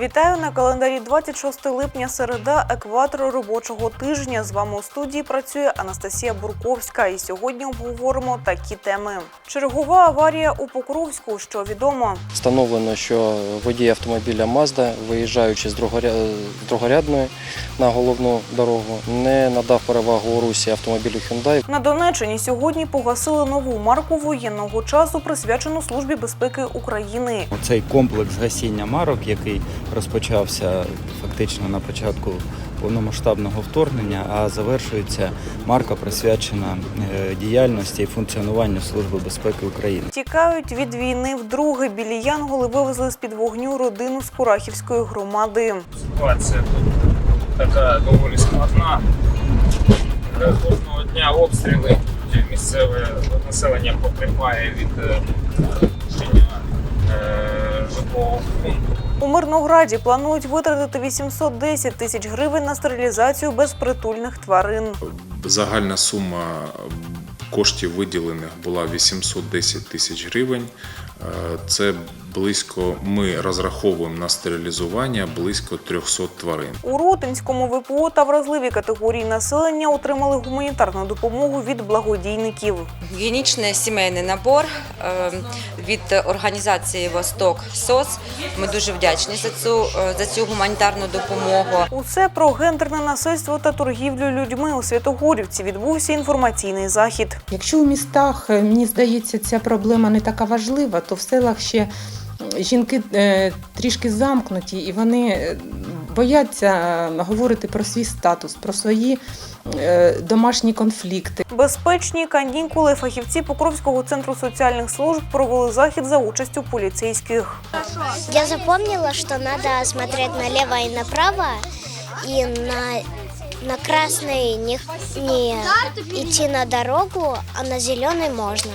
Вітаю на календарі 26 липня, середа, екватор робочого тижня. З вами у студії працює Анастасія Бурковська. І сьогодні обговоримо такі теми: чергова аварія у Покровську, що відомо. Встановлено, що водій автомобіля Mazda, виїжджаючи з другоря- з другорядної на головну дорогу, не надав перевагу у русі автомобілю Hyundai. На Донеччині сьогодні погасили нову марку воєнного часу, присвячену службі безпеки України. Цей комплекс гасіння марок, який розпочався фактично на початку повномасштабного вторгнення, а завершується марка присвячена е, діяльності і функціонуванню Служби безпеки України. Тікають від війни вдруге. Білі Янголи вивезли з під вогню родину з Курахівської громади. ситуація тут така доволі складна. Кожного дня обстріли місцеве населення потерпає від е, е, житлового фонду. У Мирнограді планують витратити 810 тисяч гривень на стерилізацію безпритульних тварин. Загальна сума коштів виділених була 810 тисяч гривень. Це близько, ми розраховуємо на стерилізування близько 300 тварин. У Ротинському ВПО та вразливі категорії населення отримали гуманітарну допомогу від благодійників. Гігієнічний сімейний набор е, від організації Восток СОС. Ми дуже вдячні за цю е, за цю гуманітарну допомогу. Усе про гендерне насильство та торгівлю людьми у Святогорівці відбувся інформаційний захід. Якщо у містах, е, мені здається, ця проблема не така важлива, то в селах ще жінки е, трішки замкнуті і вони е, бояться е, говорити про свій статус, про свої е, домашні конфлікти. Безпечні канікули фахівці Покровського центру соціальних служб провели захід за участю поліцейських. Я запомнила, что надо смотреть налево и направо, и на, на красный не, не идти на дорогу, а на зеленый можно.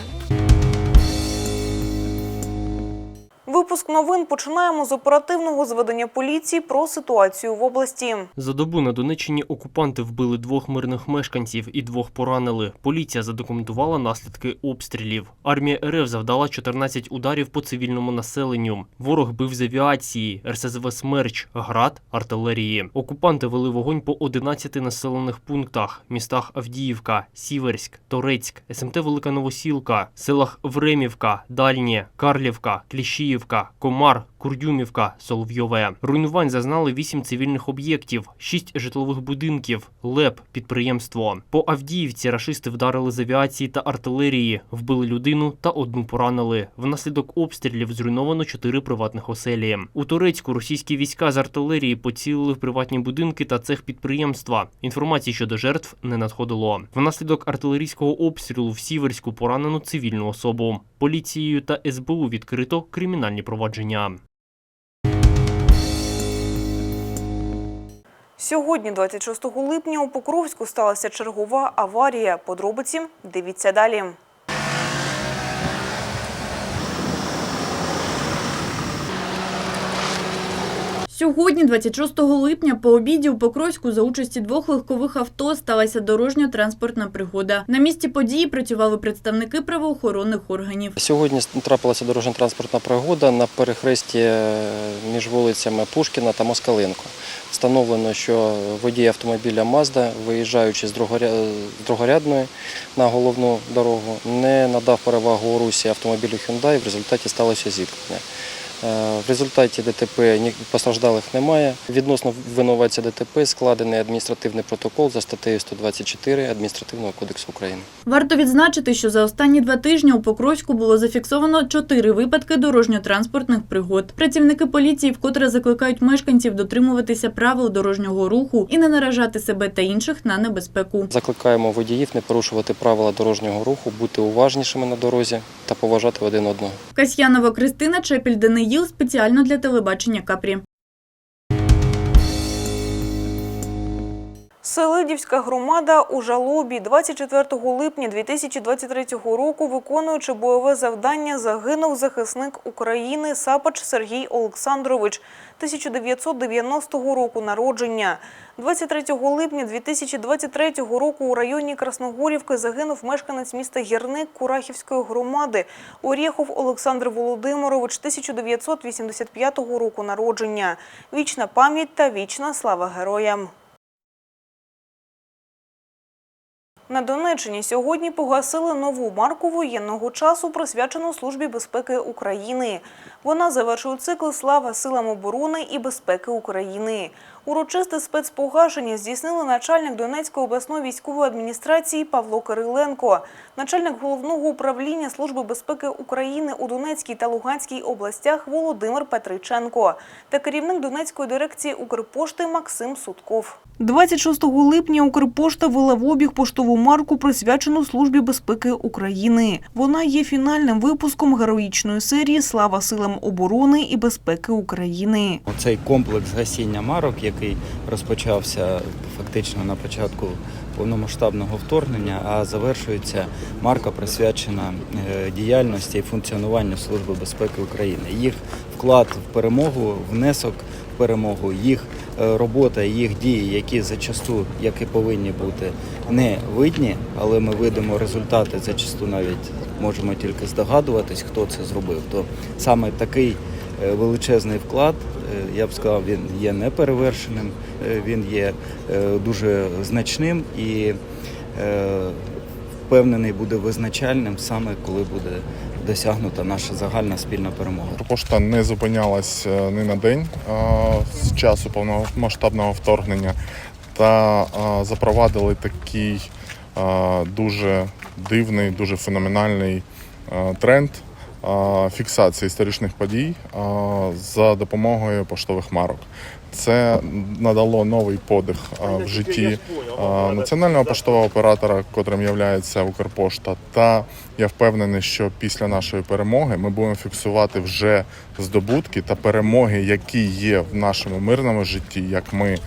Випуск новин починаємо з оперативного зведення поліції про ситуацію в області. За добу на Донеччині окупанти вбили двох мирних мешканців і двох поранили. Поліція задокументувала наслідки обстрілів. Армія РФ завдала 14 ударів по цивільному населенню. Ворог бив з авіації, РСЗВ «Смерч», град, артилерії. Окупанти вели вогонь по 11 населених пунктах: містах Авдіївка, Сіверськ, Торецьк, СМТ Велика Новосілка, селах Времівка, Дальнє, Карлівка, Кліщіївка, Комар, Курдюмівка, Соловйове. Руйнувань зазнали 8 цивільних об'єктів, 6 житлових будинків, ЛЕП, підприємство. По Авдіївці рашисти вдарили з авіації та артилерії, вбили людину та одну поранили. Внаслідок обстрілів зруйновано 4 приватних оселі. У Турецьку російські війська з артилерії поцілили в приватні будинки та цех підприємства. Інформації щодо жертв не надходило. Внаслідок артилерійського обстрілу в Сіверську поранено цивільну особу. Поліцією та СБУ відкрито кримінальні провадження. Сьогодні, 26 липня, у Покровську сталася чергова аварія. Подробиці дивіться далі. Сьогодні, 26 липня, по обіді у Покровську за участі двох легкових авто сталася дорожньо-транспортна пригода. На місці події працювали представники правоохоронних органів. Сьогодні трапилася дорожньо-транспортна пригода на перехресті е, між вулицями Пушкіна та Москаленко. Встановлено, що водій автомобіля Mazda, виїжджаючи з другорядної на головну дорогу, не надав перевагу у русі автомобілю Hyundai, в результаті сталося зіткнення. Е, В результаті ДТП постраждалих немає. Відносно винуватця ДТП складений адміністративний протокол за статтею 124 Адміністративного кодексу України. Варто відзначити, що за останні два тижні у Покровську було зафіксовано чотири випадки дорожньо-транспортних пригод. Працівники поліції вкотре закликають мешканців дотримуватися правил дорожнього руху і не наражати себе та інших на небезпеку. Закликаємо водіїв не порушувати правила дорожнього руху, бути уважнішими на дорозі та поважати один одного. Касьянова Кристина, Чепіль Даниїл спеціально для телебачення Капрі. Селидівська громада у жалобі 24 липня 2023 року, виконуючи бойове завдання, загинув захисник України Сапач Сергій Олександрович 1990 року народження. 23 липня 2023 року у районі Красногорівки загинув мешканець міста Гірник Курахівської громади Орєхов Олександр Володимирович 1985 року народження. Вічна пам'ять та вічна слава героям. На Донеччині сьогодні погасили нову марку воєнного часу, присвячену Службі безпеки України. Вона завершує цикл Слава силам оборони і безпеки України. Урочисте спецпогашення здійснили начальник Донецької обласної військової адміністрації Павло Кириленко, начальник головного управління Служби безпеки України у Донецькій та Луганській областях Володимир Петриченко та керівник Донецької дирекції Укрпошти Максим Судков. 26 липня Укрпошта вела в обіг поштову марку, присвячену Службі безпеки України. Вона є фінальним випуском героїчної серії Слава силам оборони і безпеки України. Цей комплекс гасіння марок, який розпочався фактично на початку повномасштабного вторгнення, а завершується марка присвячена е, діяльності і функціонуванню Служби безпеки України. Їх вклад в перемогу, внесок в перемогу, їх е, робота, їх дії, які зачасту, як і повинні бути, не видні, але ми видимо результати зачасту навіть можемо тільки здогадуватись, хто це зробив. То саме такий величезний вклад, е, я б сказав, він є неперевершеним, е, він є е, дуже значним і е, впевнений буде визначальним саме коли буде досягнута наша загальна спільна перемога. Пошта не зупинялась е, ні на день е, з часу повномасштабного вторгнення та е, запровадили такий е, дуже дивний, дуже феноменальний е, тренд е, фіксації історичних подій за допомогою поштових марок. Це надало новий подих в житті національного поштового оператора, котрим є Укрпошта. Та я впевнений, що після нашої перемоги ми будемо фіксувати вже здобутки та перемоги, які є в нашому мирному житті, як ми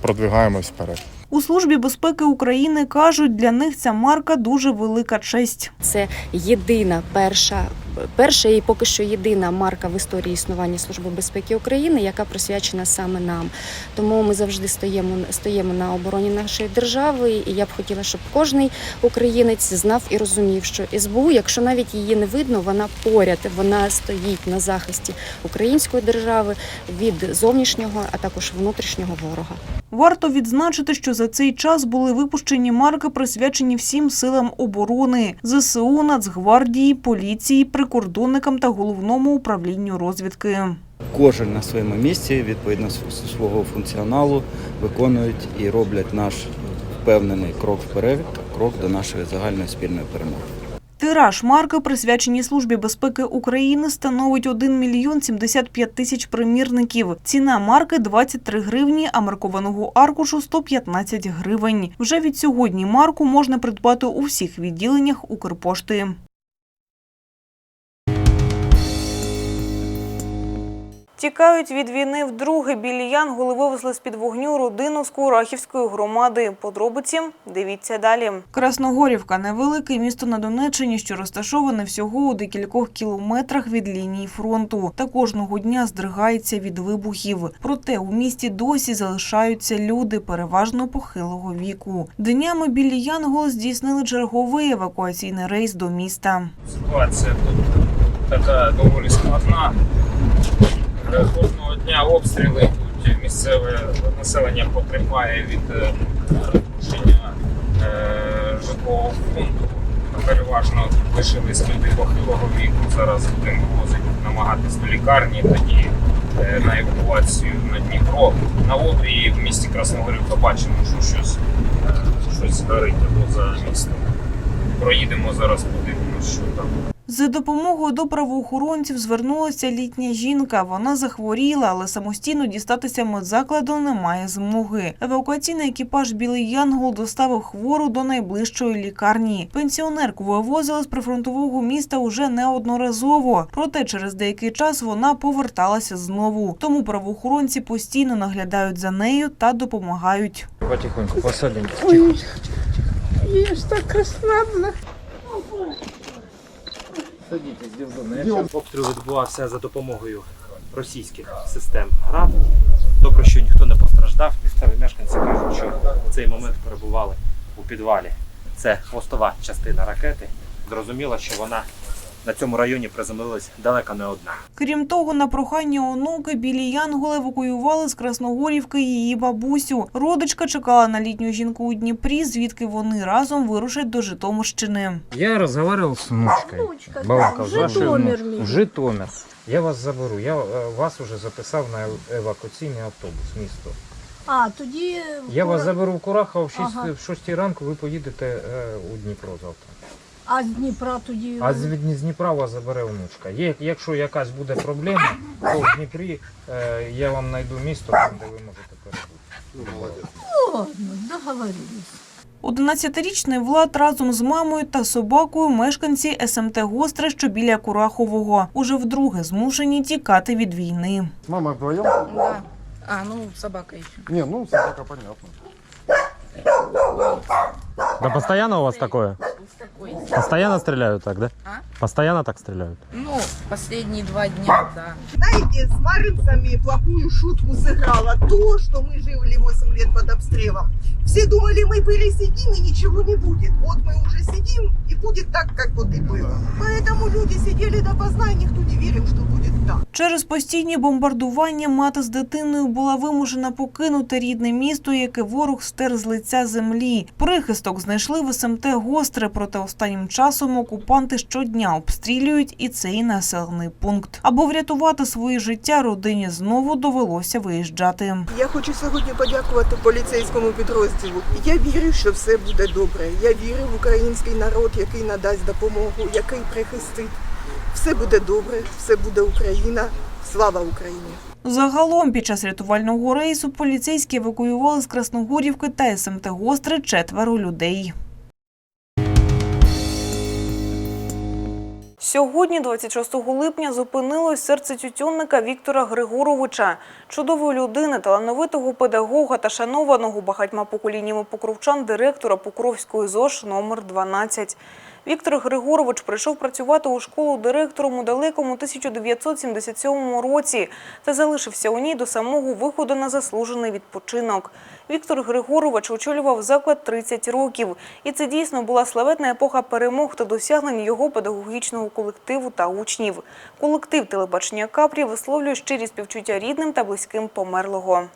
продвигаємось вперед. У службі безпеки України кажуть, для них ця марка дуже велика честь. Це єдина перша, перша і поки що єдина марка в історії існування Служби безпеки України, яка присвячена саме нам. Тому ми завжди стоїмо, стоїмо на обороні нашої держави. І я б хотіла, щоб кожний українець знав і розумів, що СБУ, якщо навіть її не видно, вона поряд, вона стоїть на захисті української держави від зовнішнього, а також внутрішнього ворога. Варто відзначити, що за цей час були випущені марки, присвячені всім силам оборони – ЗСУ, Нацгвардії, поліції, прикордонникам та головному управлінню розвідки. Кожен на своєму місці відповідно свого функціоналу виконують і роблять наш впевнений крок вперед, крок до нашої загальної спільної перемоги. Тираж марки, присвячені Службі безпеки України, становить 1 мільйон 75 тисяч примірників. Ціна марки – 23 гривні, а маркованого аркушу – 115 гривень. Вже від сьогодні марку можна придбати у всіх відділеннях Укрпошти. Тікають від війни вдруге. Білі Янголи вивезли з-під вогню родину з Курахівської громади. Подробиці дивіться далі. Красногорівка – невелике місто на Донеччині, що розташоване всього у декількох кілометрах від лінії фронту. Та кожного дня здригається від вибухів. Проте у місті досі залишаються люди, переважно похилого віку. Днями білі Янголи здійснили черговий евакуаційний рейс до міста. Ситуація тут така доволі складна. Е, Кожного дня обстріли тут місцеве населення потерпає від е, рушення е, житлового фонду. Переважно лишились люди похилого віку. Зараз будемо вивозити, намагатись до лікарні, тоді на евакуацію на Дніпро. На Одрі в місті Красногорівка бачимо, що щось, щось горить або за містом. Проїдемо зараз, подивимося, що там. За допомогою до правоохоронців звернулася літня жінка. Вона захворіла, але самостійно дістатися медзакладу не має змоги. Евакуаційний екіпаж Білий Янгол доставив хвору до найближчої лікарні. Пенсіонерку вивозили з прифронтового міста уже неодноразово. Проте через деякий час вона поверталася знову. Тому правоохоронці постійно наглядають за нею та допомагають. Потихоньку, посадимо. Я ж така слабна. Садітесь, дівчина. Обстріл відбувався за допомогою російських систем ГРАД. Добре, що ніхто не постраждав. Місцеві мешканці кажуть, що в цей момент перебували у підвалі. Це хвостова частина ракети. Зрозуміло, що вона на цьому районі приземлилась далеко не одна. Крім того, на прохання онуки білі янголи евакуювали з Красногорівки її бабусю. Родичка чекала на літню жінку у Дніпрі, звідки вони разом вирушать до Житомирщини. Я с внучкой. Внучка, Балакал, Житомир вашей. В Житомир. Я вас заберу. Я е, вас уже записав на евакуаційний автобус місто. А, тоді... Я вас заберу в Курахов в 6, Ага. в 6 ранку, ви поїдете е, у Дніпро завтра. А з Дніпра тоді... А з з Дніпра вас забере внучка. Є, якщо якась буде проблема, то в Дніпрі е, я вам знайду місто, там, де ви можете перебути. Ладно, договорились. 11-річний Влад разом з мамою та собакою мешканці СМТ Гостре, що біля Курахового. Уже вдруге змушені тікати від війни. Мама вдвоем? Да. А, ну, собака еще. Не, ну собака понятно. Да постоянно у вас такое? Постоянно стреляют так, да? А? Постоянно так стреляют? Ну, последние два дня, да. Знаете, с маринцами плохую шутку сыграла то, что мы жили 8 лет под обстрелом. Все думали, мы пересидим и ничего не будет. Вот мы уже сидим и будет так, как вот и было. Поэтому люди сидели допоздна и никто не верил, что будет так. Через постійні бомбардування мати з дитиною була вимушена покинути рідне місто, яке ворог стер з лиця землі. Прихисток знайшли в СМТ Гостре, проте останнім часом окупанти щодня обстрілюють і цей населений пункт. Аби врятувати своє життя, родині знову довелося виїжджати. Я хочу сьогодні подякувати поліцейському підрозділу. Я вірю, що все буде добре. Я вірю в український народ, який надасть допомогу, який прихистить. Все буде добре, все буде Україна. Слава Україні! Загалом під час рятувального рейсу поліцейські евакуювали з Красногорівки та СМТ Гостре четверо людей. Сьогодні, 26 липня, зупинилось серце тютюнника Віктора Григоровича, чудової людини, талановитого педагога та шанованого багатьма поколіннями покровчан директора Покровської ЗОЖ номер 12. Віктор Григорович прийшов працювати у школу директором у далекому 1977 році та залишився у ній до самого виходу на заслужений відпочинок. Віктор Григорович очолював заклад 30 років, і це дійсно була славетна епоха перемог та досягнень його педагогічного колективу та учнів. Колектив телебачення Капрі висловлює щирі співчуття рідним та близьким померлого.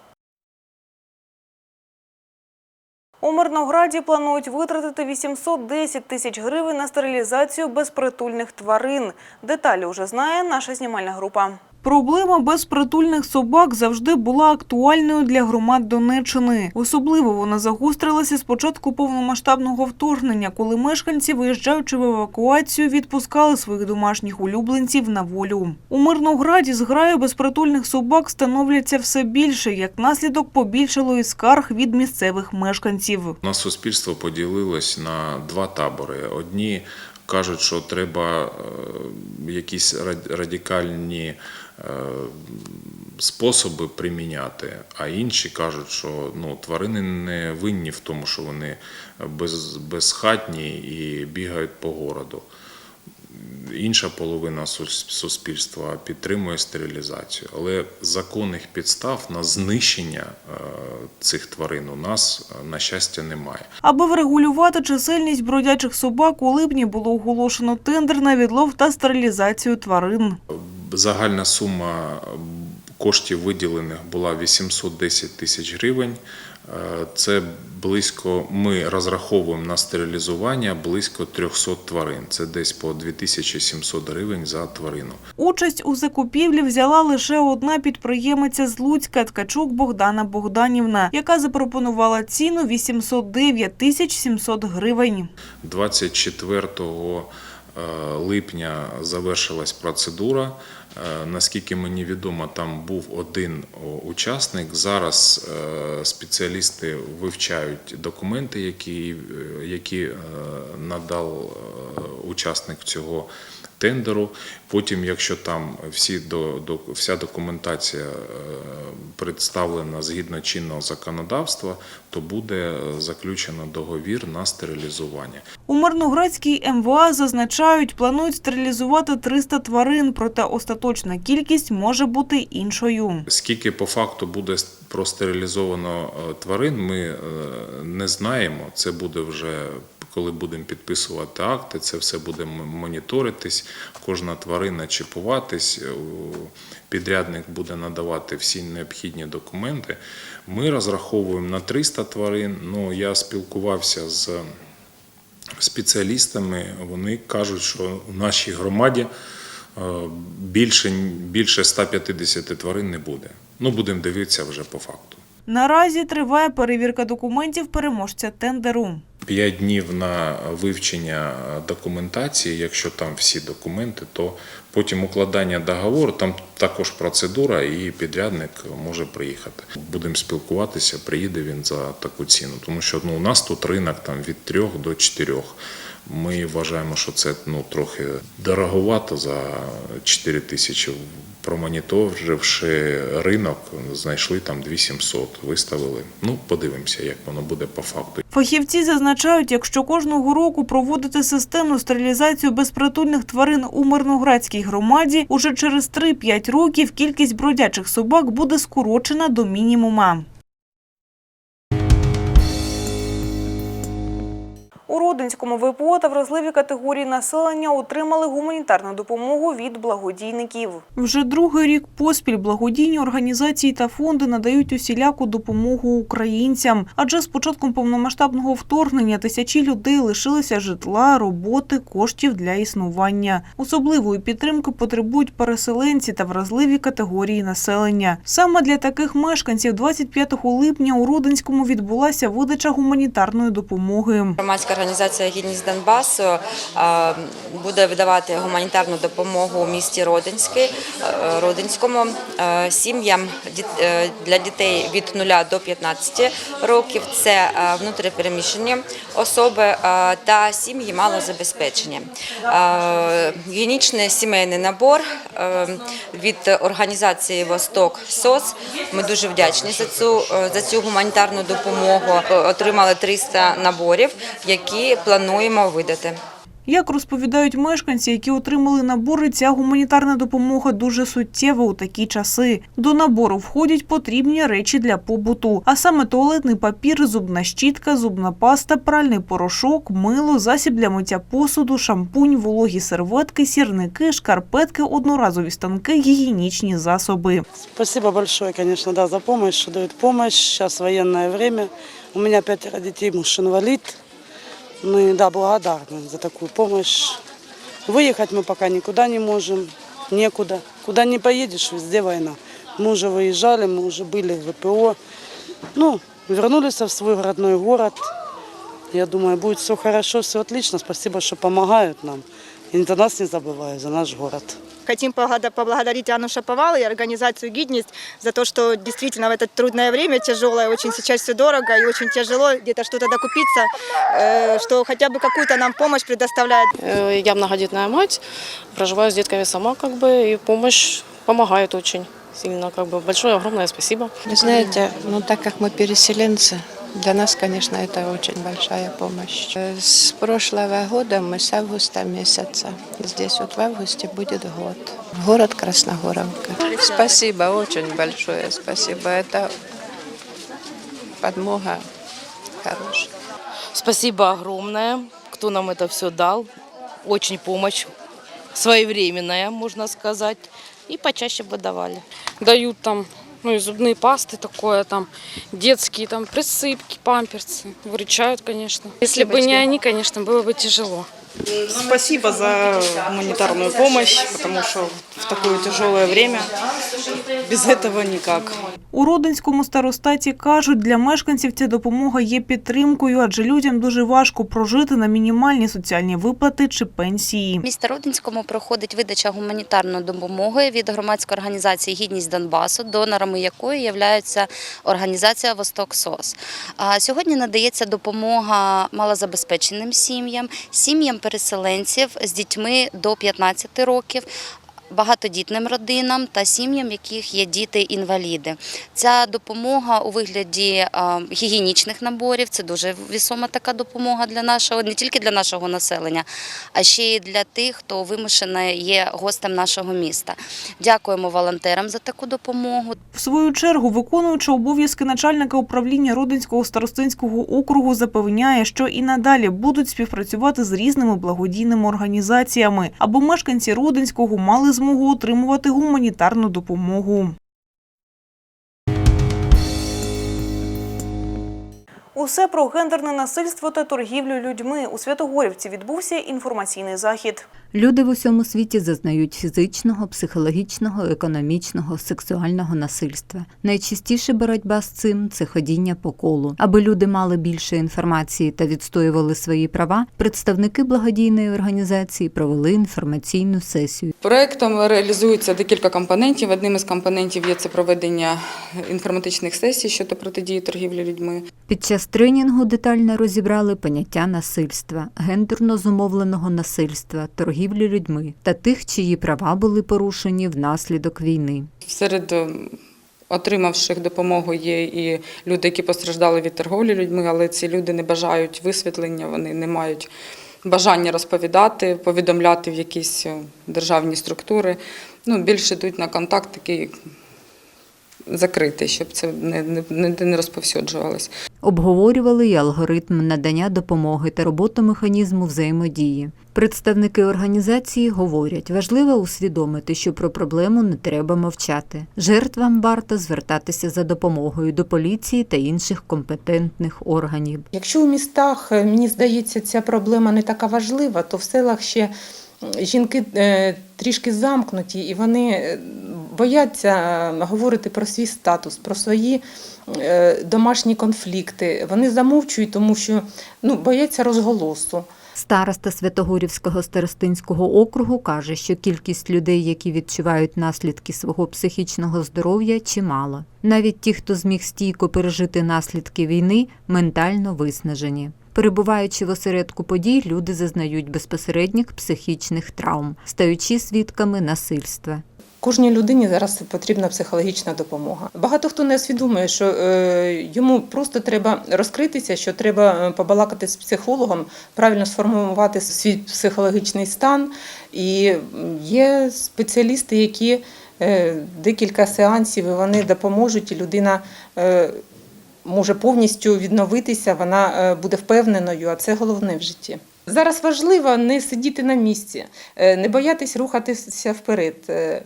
У Мирнограді планують витратити 810 тисяч гривень на стерилізацію безпритульних тварин. Деталі вже знає наша знімальна група. Проблема безпритульних собак завжди була актуальною для громад Донеччини. Особливо вона загострилася з початку повномасштабного вторгнення, коли мешканці, виїжджаючи в евакуацію, відпускали своїх домашніх улюбленців на волю. У Мирнограді зграю безпритульних собак становляться все більше, як наслідок побільшало і скарг від місцевих мешканців. У нас суспільство поділилось на два табори. Одні кажуть, що треба е, якісь рад- радикальні способи приміняти, а інші кажуть, що ну, тварини не винні в тому, що вони без, безхатні і бігають по городу. Інша половина суспільства підтримує стерилізацію, але законних підстав на знищення е, цих тварин у нас, е, на щастя, немає. Аби врегулювати чисельність бродячих собак, у липні було оголошено тендер на відлов та стерилізацію тварин. Загальна сума коштів виділених була 810 тисяч гривень. Е, Це близько, ми розраховуємо на стерилізування близько 300 тварин. Це десь по 2700 гривень за тварину. Участь у закупівлі взяла лише одна підприємиця з Луцька Ткачук Богдана Богданівна, яка запропонувала ціну 809 тисяч 700 гривень. 24 е, липня завершилась процедура. Е, Наскільки мені відомо, там був один учасник. Зараз е, спеціалісти вивчають документи, які, е, які надав учасник цього тендеру. Потім, якщо там всі до, до вся документація е, представлена згідно чинного законодавства, то буде е, заключено договір на стерилізування. У Мирноградській МВА зазначають, планують стерилізувати 300 тварин, проте остаточна кількість може бути іншою. Скільки по факту буде простерилізовано е, тварин, ми не знаємо. Це буде вже коли будемо підписувати акти, це все буде моніторитись, кожна тварина чіпуватись, е, підрядник буде надавати всі необхідні документи. Ми розраховуємо на 300 тварин. Ну, я спілкувався з спеціалістами, вони кажуть, що в нашій громаді е, більше, більше 150 тварин не буде. Ну, будемо дивитися вже по факту. Наразі триває перевірка документів переможця тендеру. П'ять днів на вивчення документації. Якщо там всі документи, то потім укладання договору, там також процедура, і підрядник може приїхати. Будемо спілкуватися, приїде він за таку ціну. Тому що ну, у нас тут ринок там від 3 до 4. Ми вважаємо, що це ну, трохи дороговато за 4 тисячі. Промоніторивши ринок, знайшли там 2700, виставили. Ну, подивимося, як воно буде по факту. Фахівці зазначають, якщо кожного року проводити системну стерилізацію безпритульних тварин у Мирноградській громаді, уже через 3-5 років кількість бродячих собак буде скорочена до мінімума. У Родинському ВПО та вразливі категорії населення отримали гуманітарну допомогу від благодійників. Вже другий рік поспіль благодійні організації та фонди надають усіляку допомогу українцям. Адже з початком повномасштабного вторгнення тисячі людей лишилися житла, роботи, коштів для існування. Особливої підтримки потребують переселенці та вразливі категорії населення. Саме для таких мешканців 25 липня у Родинському відбулася видача гуманітарної допомоги. Громадська організація Гідність Донбасу е, буде видавати гуманітарну допомогу у місті Родинський, е, Родинському е, сім'ям для дітей від 0 до 15 років. Це внутрішньопереміщені особи та сім'ї малозабезпечені. Гігієнічний сімейний набор від організації Восток СОС. Ми дуже вдячні за цю за цю гуманітарну допомогу. Отримали 300 наборів, які плануємо видати. Як розповідають мешканці, які отримали набори, ця гуманітарна допомога дуже суттєва у такі часи. До набору входять потрібні речі для побуту, а саме туалетний папір, зубна щітка, зубна паста, пральний порошок, мило, засіб для миття посуду, шампунь, вологі серветки, сірники, шкарпетки, одноразові станки, гігієнічні засоби. Спасибо большое, конечно, да, за помощь, что дают помощь. Сейчас военное время. У меня пятеро детей, муж инвалид. Мы, да, благодарны за такую помощь. Выехать мы пока никуда не можем, некуда. Куда не поедешь, везде война. Мы уже выезжали, мы уже были в ВПО. Ну, вернулись в свой родной город. Я думаю, будет все хорошо, все отлично. Спасибо, что помогают нам. И за нас не забывают, за наш город. Хотим поблагодарить Анну Шаповал и организацию «Гидность» за то, что действительно в это трудное время, тяжелое, очень сейчас все дорого и очень тяжело где-то что-то докупиться, э, что хотя бы какую-то нам помощь предоставляет. Э, Я многодетная мать, проживаю с детками сама, как бы, и помощь помогает очень сильно, как бы. Большое, огромное спасибо. Вы знаете, ну так как мы переселенцы, для нас, конечно, это очень большая помощь. Э, С прошлого года мы с августа месяца. Здесь вот в августе будет год. Город Красногоровка. Спасибо, очень большое спасибо. Это подмога хорошая. Спасибо огромное, кто нам это все дал. Очень помощь своевременная, можно сказать. И почаще бы давали. дают там ну и зубные пасты такое там детские там присыпки памперсы выручают конечно если бы не они конечно было бы тяжело Спасибо за гуманитарную помощь, потому что в такое тяжелое время без этого никак. У Родинському старостаті кажуть, для мешканців ця допомога є підтримкою, адже людям дуже важко прожити на мінімальні соціальні виплати чи пенсії. В місті Родинському проходить видача гуманітарної допомоги від громадської організації Гідність Донбасу, донорами якої є організація Восток СОС. А Сьогодні надається допомога малозабезпеченим сім'ям, сім'ям переселенців з дітьми до 15 років. Багатодітним родинам та сім'ям, яких є діти-інваліди. Ця допомога у вигляді гігієнічних наборів це дуже вісома така допомога для нашого, не тільки для нашого населення, а ще й для тих, хто вимушено є гостем нашого міста. Дякуємо волонтерам за таку допомогу. В свою чергу, виконуючи обов'язки начальника управління Родинського старостинського округу, запевняє, що і надалі будуть співпрацювати з різними благодійними організаціями, аби мешканці Родинського мали змогу отримувати гуманітарну допомогу. Усе про гендерне насильство та торгівлю людьми у Святогорівці відбувся інформаційний захід. Люди в усьому світі зазнають фізичного, психологічного, економічного, сексуального насильства. Найчастіше боротьба з цим це ходіння по колу. Аби люди мали більше інформації та відстоювали свої права, представники благодійної організації провели інформаційну сесію. Проектом реалізується декілька компонентів. Одним із компонентів є це проведення інформатичних сесій щодо протидії торгівлі людьми. Під час тренінгу детально розібрали поняття насильства, гендерно зумовленого насильства, торгівлі людьми та тих, чиї права були порушені внаслідок війни. Серед е, отримавших допомогу є і люди, які постраждали від торговлі людьми, але ці люди не бажають висвітлення, вони не мають бажання розповідати, повідомляти в якісь е, державні структури. Ну, більше йдуть на контакт такий закритий, щоб це не, не, не розповсюджувалось. Обговорювали й алгоритм надання допомоги та роботу механізму взаємодії. Представники організації говорять, важливо усвідомити, що про проблему не треба мовчати. Жертвам варто звертатися за допомогою до поліції та інших компетентних органів. Якщо у містах, е, мені здається, ця проблема не така важлива, то в селах ще жінки е, трішки замкнуті і вони е, бояться е, говорити про свій статус, про свої домашні конфлікти. Вони замовчують, тому що ну, бояться розголосу. Староста Святогорівського старостинського округу каже, що кількість людей, які відчувають наслідки свого психічного здоров'я, чимало. Навіть ті, хто зміг стійко пережити наслідки війни, ментально виснажені. Перебуваючи в осередку подій, люди зазнають безпосередніх психічних травм, стаючи свідками насильства. Кожній людині зараз потрібна психологічна допомога. Багато хто не усвідомлює, що е, йому просто треба розкритися, що треба е, побалакати з психологом, правильно сформувати свій психологічний стан. І є спеціалісти, які е, декілька сеансів і вони допоможуть, і людина може повністю відновитися, вона е, буде впевненою, а це головне в житті. Зараз важливо не сидіти на місці, е, не боятись рухатися вперед. е,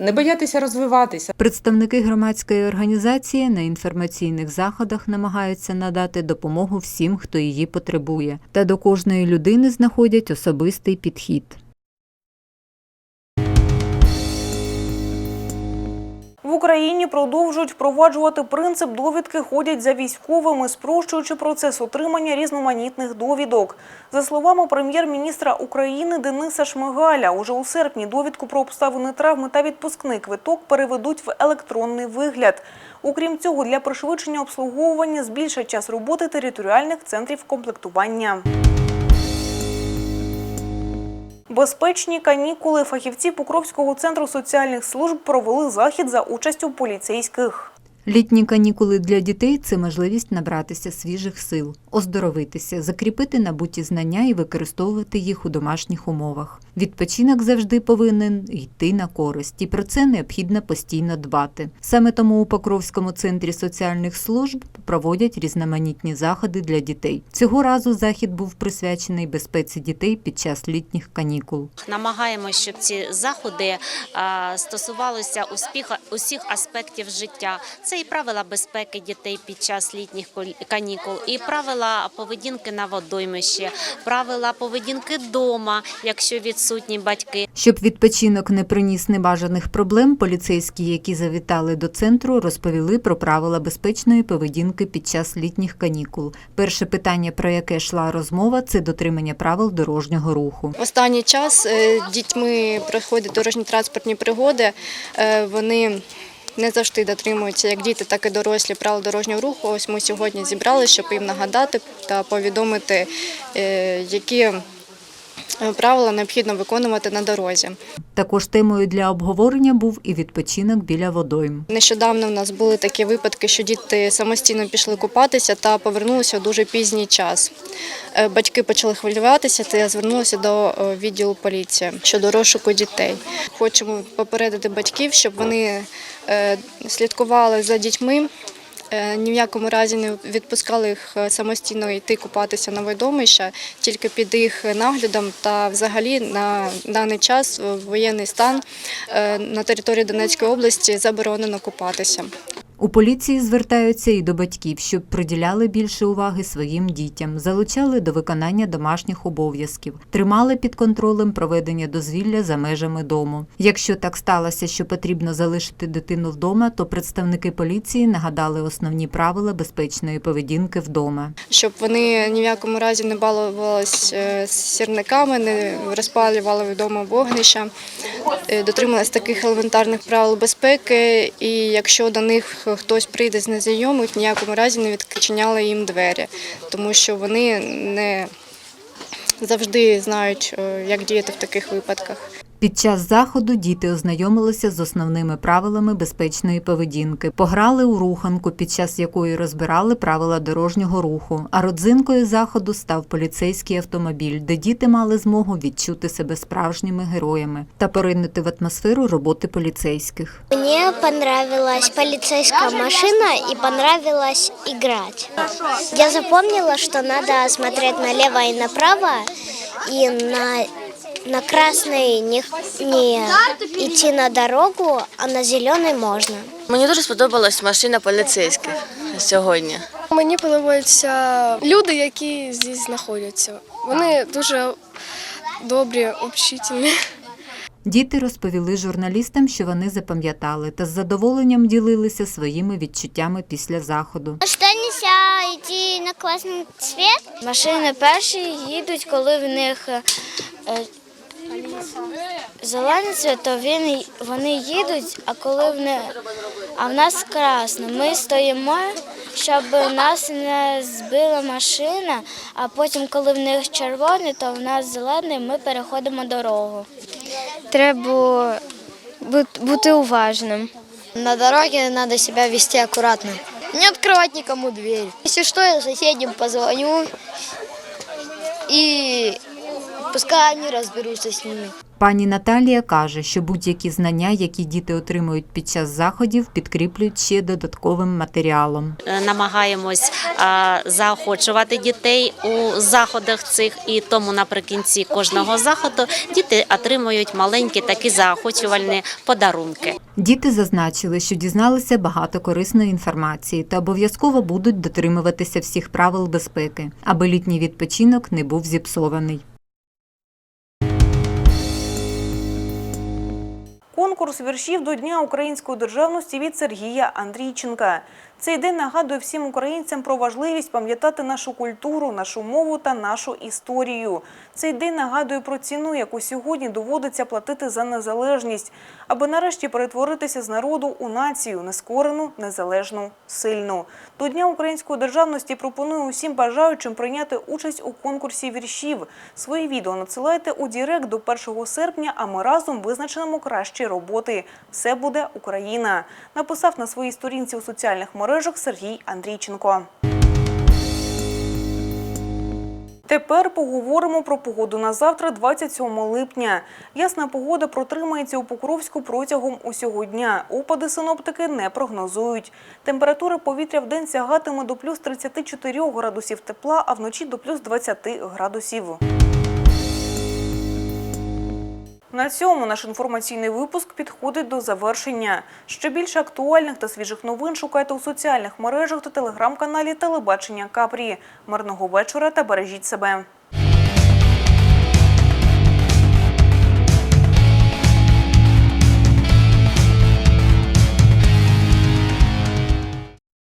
Не боятися розвиватися. Представники громадської організації на інформаційних заходах намагаються надати допомогу всім, хто її потребує, та до кожної людини знаходять особистий підхід. Україні продовжують впроваджувати принцип довідки ходять за військовими, спрощуючи процес отримання різноманітних довідок. За словами прем'єр-міністра України Дениса Шмигаля, уже у серпні довідку про обставини травми та відпускний квиток переведуть в електронний вигляд. Окрім цього, для пришвидшення обслуговування збільшать час роботи територіальних центрів комплектування. Безпечні канікули фахівці Покровського центру соціальних служб провели захід за участю поліцейських. Літні канікули для дітей це можливість набратися свіжих сил, оздоровитися, закріпити набуті знання і використовувати їх у домашніх умовах. Відпочинок завжди повинен йти на користь, і про це необхідно постійно дбати. Саме тому у Покровському центрі соціальних служб проводять різноманітні заходи для дітей. Цього разу захід був присвячений безпеці дітей під час літніх канікул. Намагаємося, щоб ці заходи стосувалися успіха усіх аспектів життя. Це і правила безпеки дітей під час літніх канікул, і правила поведінки на водоймищі, правила поведінки вдома, якщо відсутні батьки. Щоб відпочинок не приніс небажаних проблем, поліцейські, які завітали до центру, розповіли про правила безпечної поведінки під час літніх канікул. Перше питання, про яке йшла розмова, це дотримання правил дорожнього руху. Останній час е, дітьми проходять дорожні транспортні пригоди. Е, Вони не завжди дотримуються як діти, так і дорослі правил дорожнього руху. Ось ми сьогодні зібрали, щоб їм нагадати та повідомити, е, які правила необхідно виконувати на дорозі. Також темою для обговорення був і відпочинок біля водойм. Нещодавно в нас були такі випадки, що діти самостійно пішли купатися та повернулися у дуже пізній час. Е, Батьки почали хвилюватися та звернулися до е, відділу поліції щодо розшуку дітей. Хочемо попередити батьків, щоб вони е, слідкували за дітьми. Е, Ні в якому разі не відпускали їх е, самостійно йти купатися на водомища, тільки під їх наглядом. Та взагалі на даний час воєнний стан е, на території Донецької області заборонено купатися. У поліції звертаються і до батьків, щоб приділяли більше уваги своїм дітям, залучали до виконання домашніх обов'язків, тримали під контролем проведення дозвілля за межами дому. Якщо так сталося, що потрібно залишити дитину вдома, то представники поліції нагадали основні правила безпечної поведінки вдома. щоб вони ні в якому разі не балувалися е, сірниками, не розпалювали вдома вогнища, е, дотримувалися таких елементарних правил безпеки. І якщо до них хтось прийде з незнайомих, в ніякому разі не відчиняли їм двері, тому що вони не завжди знають, е, як діяти в таких випадках. Під час заходу діти ознайомилися з основними правилами безпечної поведінки, пограли у руханку, під час якої розбирали правила дорожнього руху. А родзинкою заходу став поліцейський автомобіль, де діти мали змогу відчути себе справжніми героями та поринути в атмосферу роботи поліцейських. Мне понравилась полицейская машина и понравилось играть. Я запомнила, что надо смотреть налево и направо, и на, на красный не, не идти на дорогу, а на зеленый можно. Мені дуже сподобалась машина поліцейських сьогодні. Мені подобаються люди, які здесь знаходяться. Вони дуже добрі, общительні. Діти розповіли журналістам, що вони запам'ятали, та з задоволенням ділилися своїми відчуттями після заходу. Що нельзя йти на класний світ? Машини перші їдуть, коли в них зелений цвіт, то він, вони їдуть, а коли в них, а в нас красно. Ми стоїмо, щоб нас не збила машина, а потім, коли в них червоний, то в нас зелений, ми переходимо дорогу. Треба бути уважним. На дороге надо себя вести аккуратно. Не открывать никому дверь. Если что, я соседям позвоню и пускай они разберутся с ними. Пані Наталія каже, що будь-які знання, які діти отримують під час заходів, підкріплюють ще додатковим матеріалом. Е, Намагаємось заохочувати дітей у заходах цих, і тому наприкінці кожного заходу діти отримують маленькі такі заохочувальні подарунки. Діти зазначили, що дізналися багато корисної інформації та обов'язково будуть дотримуватися всіх правил безпеки, аби літній відпочинок не був зіпсований. Конкурс віршів до Дня української державності від Сергія Андрійченка. Цей день нагадує всім українцям про важливість пам'ятати нашу культуру, нашу мову та нашу історію. Цей день нагадує про ціну, яку сьогодні доводиться платити за незалежність, аби нарешті перетворитися з народу у націю, нескорену, незалежну, сильну. До Дня української державності пропоную усім бажаючим прийняти участь у конкурсі віршів. Свої відео надсилайте у Дірект до 1 серпня, а ми разом визначимо кращі роботи. Все буде Україна. Написав на своїй сторінці у соціальних мережах Сергій Андрійченко. Тепер поговоримо про погоду на завтра, 27 липня. Ясна погода протримається у Покровську протягом усього дня. Опади синоптики не прогнозують. Температура повітря в день сягатиме до плюс 34 градусів тепла, а вночі до плюс 20 градусів. На цьому наш інформаційний випуск підходить до завершення. Ще більше актуальних та свіжих новин шукайте у соціальних мережах та телеграм-каналі Телебачення Капрі. Мирного вечора та бережіть себе.